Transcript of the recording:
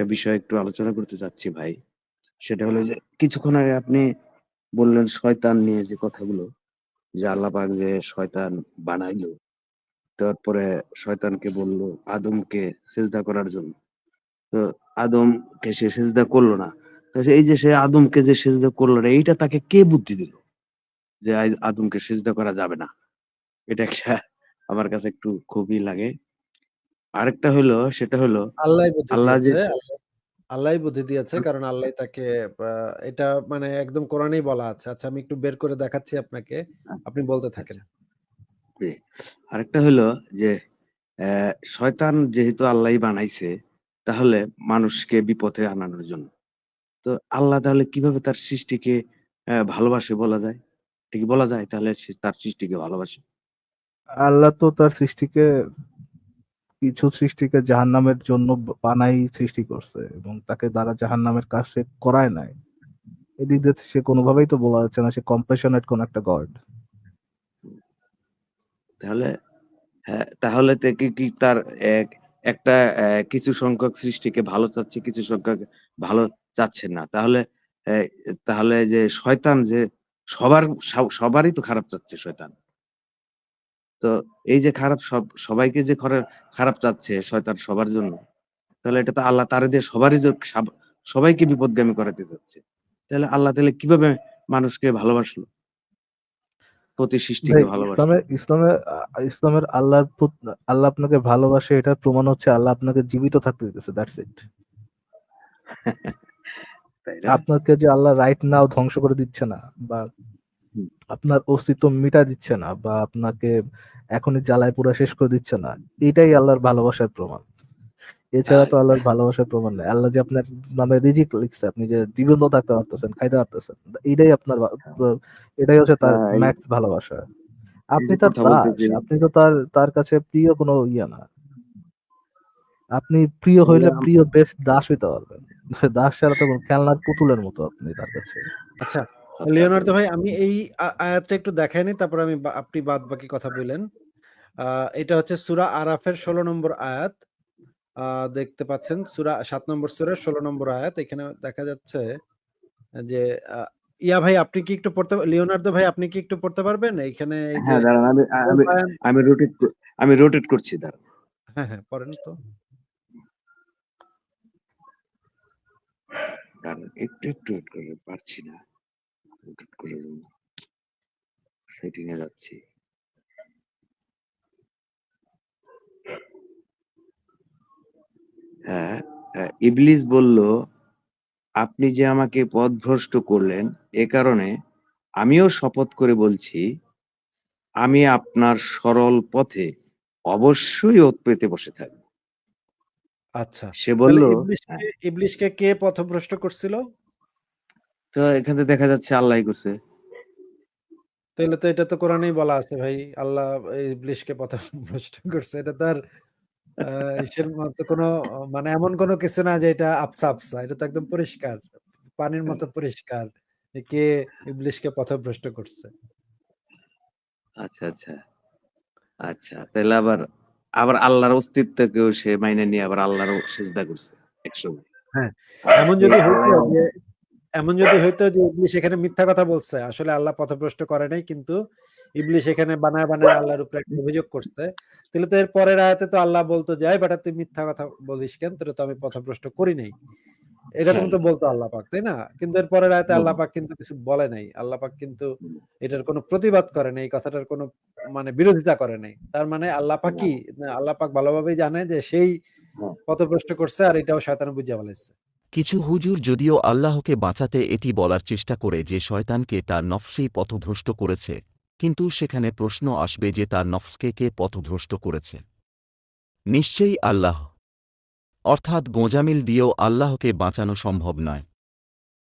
একটা বিষয় একটু আলোচনা করতে চাচ্ছি ভাই। সেটা হলো যে কিছুক্ষণ আগে আপনি বললেন শয়তান নিয়ে যে কথাগুলো, যে আল্লাহ পাক যে শয়তান বানাইলো। তারপরে শয়তানকে বলল আদমকে সিজদা করার জন্য। তো আদমকে সে সিজদা করল না। এই যে সে আদমকে যে সিজদা করল না, এইটা তাকে কে বুদ্ধি দিল? যে আদমকে সিজদা করা যাবে না। এটা একটা আমার কাছে একটু খুবই লাগে। আরেকটা হইল সেটা হলো আল্লাহই বুদ্ধি আল্লাহ যে দিয়েছে। আল্লাহ আল্লাহই বুদ্ধি দিয়েছে। কারণ আল্লাহ তাকে আ এটা মানে একদম কোরআনেই বলা আছে। আচ্ছা আমি একটু বের করে দেখাচ্ছি আপনাকে। আপনি বলতে থাকেন। আচ্ছা। জি। আরেকটা হইল যে অ্যা শয়তান যেহেতু আল্লাহই বানাইছে, তাহলে মানুষকে বিপথে আনানোর জন্য। তো আল্লাহ তাহলে কীভাবে তার সৃষ্টিকে অ্যা ভালোবাসে বলা যায়? এটা কি বলা যায় তাহলে সে তার সৃষ্টিকে ভালোবাসে? আল্লাহ তো তার সৃষ্টিকে কিছু সৃষ্টিকে জাহান্নামের জন্য বানাই সৃষ্টি করছে এবং তাকে দ্বারা জাহান্নামের কাজ সে করায় নাই। এদিক দিয়ে সে কোনোভাবেই তো বলা যাচ্ছে না সে compassionate কোন একটা গড। তাহলে হ্যাঁ, তাহলে থেকে কি তার এক একটা কিছু সংখ্যক সৃষ্টিকে ভালো চাচ্ছে, কিছু সংখ্যক ভালো চাচ্ছে না। তাহলে তাহলে যে শয়তান যে সবার সবারই তো খারাপ চাচ্ছে শয়তান। তো এই যে খারাপ সব সবাইকে যে খরা খারাপ চাচ্ছে শয়তান সবার জন্য, তাহলে এটা তো আল্লাহ তারে দিয়ে সবারই সবাইকে বিপদগামী করাতে চাচ্ছে। তাহলে আল্লাহ তাহলে কীভাবে মানুষকে ভালোবাসলো? প্রতি সৃষ্টিকে ভাই ভালোবাসলো। ইসলামে ইসলামে ইসলামের আল্লাহর প্রত আল্লাহ আপনাকে ভালোবাসে এটার প্রমাণ হচ্ছে আল্লাহ আপনাকে জীবিত থাকতে দিতেছে। That's it. আপনাকে যে আল্লাহ রাইট নাও ধ্বংস করে দিচ্ছে না বা। আপনার অস্তিত্ব মিটা দিচ্ছে না বা আপনাকে এখনই জ্বালায় পুরা শেষ করে দিচ্ছে না। এটাই আল্লাহর ভালোবাসার প্রমাণ। এছাড়া তো আল্লাহর ভালোবাসার প্রমাণ নাই। আল্লাহ যে আপনার নামে রিজিক লিখছে, আপনি যে জীবন্ত থাকতে পারতেছেন, খাইতে পারতেছেন। এটাই আপনার এটাই হচ্ছে তার ম্যাক্স ভালোবাসা। আপনি তার দাস। আপনি তো তার তার কাছে প্রিয় কোনো ইয়ে না। আপনি প্রিয় হইলে প্রিয় বেস্ট দাস হইতে পারবেন। দাস ছাড়া তো খেলনার পুতুলের মতো আপনি তার কাছে। আচ্ছা, লিওনার্দো ভাই আমি এই আয়াতটা একটু দেখায় নিই তারপরে আমি আপনি বাদবাকি কথা বইলেন। আ এটা হচ্ছে সূরা আরাফের ১৬ নম্বর আয়াত। দেখতে পাচ্ছেন সূরা ৭ নম্বর সূরার ১৬ নম্বর আয়াত। এখানে দেখা যাচ্ছে যে ইয়া ভাই আপনি কি একটু পড়তে লিওনার্দো ভাই আপনি কি একটু পড়তে পারবেন? এইখানে এই হ্যাঁ, দাঁড়ান আমি আমি রোটেট আমি রোটেট করছি দাঁড়ান। হ্যাঁ, হ্যাঁ, পড়েন তো। একটু, একটু পারছি না। করে সেটিং এ যাচ্ছি। হ্যাঁ, হ্যাঁ, ইবলিস বলল, "আপনি যে আমাকে পথভ্রষ্ট করলেন, এ কারণে আমিও শপথ করে বলছি, আমি আপনার সরল পথে অবশ্যই ওত পেতে বসে থাকব।" আচ্ছা। সে বলল হ্যাঁ। ইবলিসকে কে পথভ্রষ্ট করছিল? তো এখান থেকে দেখা যাচ্ছে আল্লাহই করছে। তাইলে তো এটা তো কোরআনেই বলা আছে ভাই। আল্লাহ ইবলিসকে পথভ্রষ্ট করছে। এটা তো আর আ ইসের মতো কোনো মানে এমন কোনো কিছু না যে এটা আবসা, আবসা। এটা তো একদম পরিষ্কার। পানির। মতো পরিষ্কার। যে কে ইবলিসকে পথভ্রষ্ট করছে। আচ্ছা, আচ্ছা। আচ্ছা, তাইলে আবার, আবার আল্লাহর অস্তিত্বকেও সে মাইনে নিয়ে আবার আল্লাহরও সিজদা করছে একসময়। হ্যাঁ, এমন যদি হইতো যে এমন যদি হইতো যে ইবলিস এখানে মিথ্যা কথা বলছে। আসলে আল্লাহ পথভ্রষ্ট করে নাই কিন্তু ইবলিস এখানে বানায়, বানায় আল্লাহর উপরে অভিযোগ করছে। তাহলে তো এর পরের আয়াতে তো আল্লাহ বলতো যে, "এই বেটা তুই মিথ্যা কথা বলিস কেন? তোরে তো আমি পথভ্রষ্ট করি নাই।" এরকম। তো বলতো আল্লাহ পাক, তাই না? কিন্তু এর পরের আয়াতে আল্লাহ পাক কিন্তু কিছু বলে নাই। আল্লাহ পাক কিন্তু এটার কোনো প্রতিবাদ করে নাই। এই কথাটার কোনো মানে বিরোধিতা করে নাই। তার মানে আল্লাহ। পাকই আল্লাহ পাক ভালোভাবেই জানে যে সেই হ্যাঁ। পথভ্রষ্ট করছে আর এটাও শয়তানে বুইঝা ফেলাইছে। কিছু হুজুর যদিও আল্লাহকে বাঁচাতে এটি বলার চেষ্টা করে যে শয়তানকে তার নফসেই পথভ্রষ্ট করেছে, কিন্তু সেখানে প্রশ্ন আসবে যে তার নফসকে কে পথভ্রষ্ট করেছে? নিশ্চয়ই আল্লাহ। অর্থাৎ গোঁজামিল দিয়েও আল্লাহকে বাঁচানো সম্ভব নয়।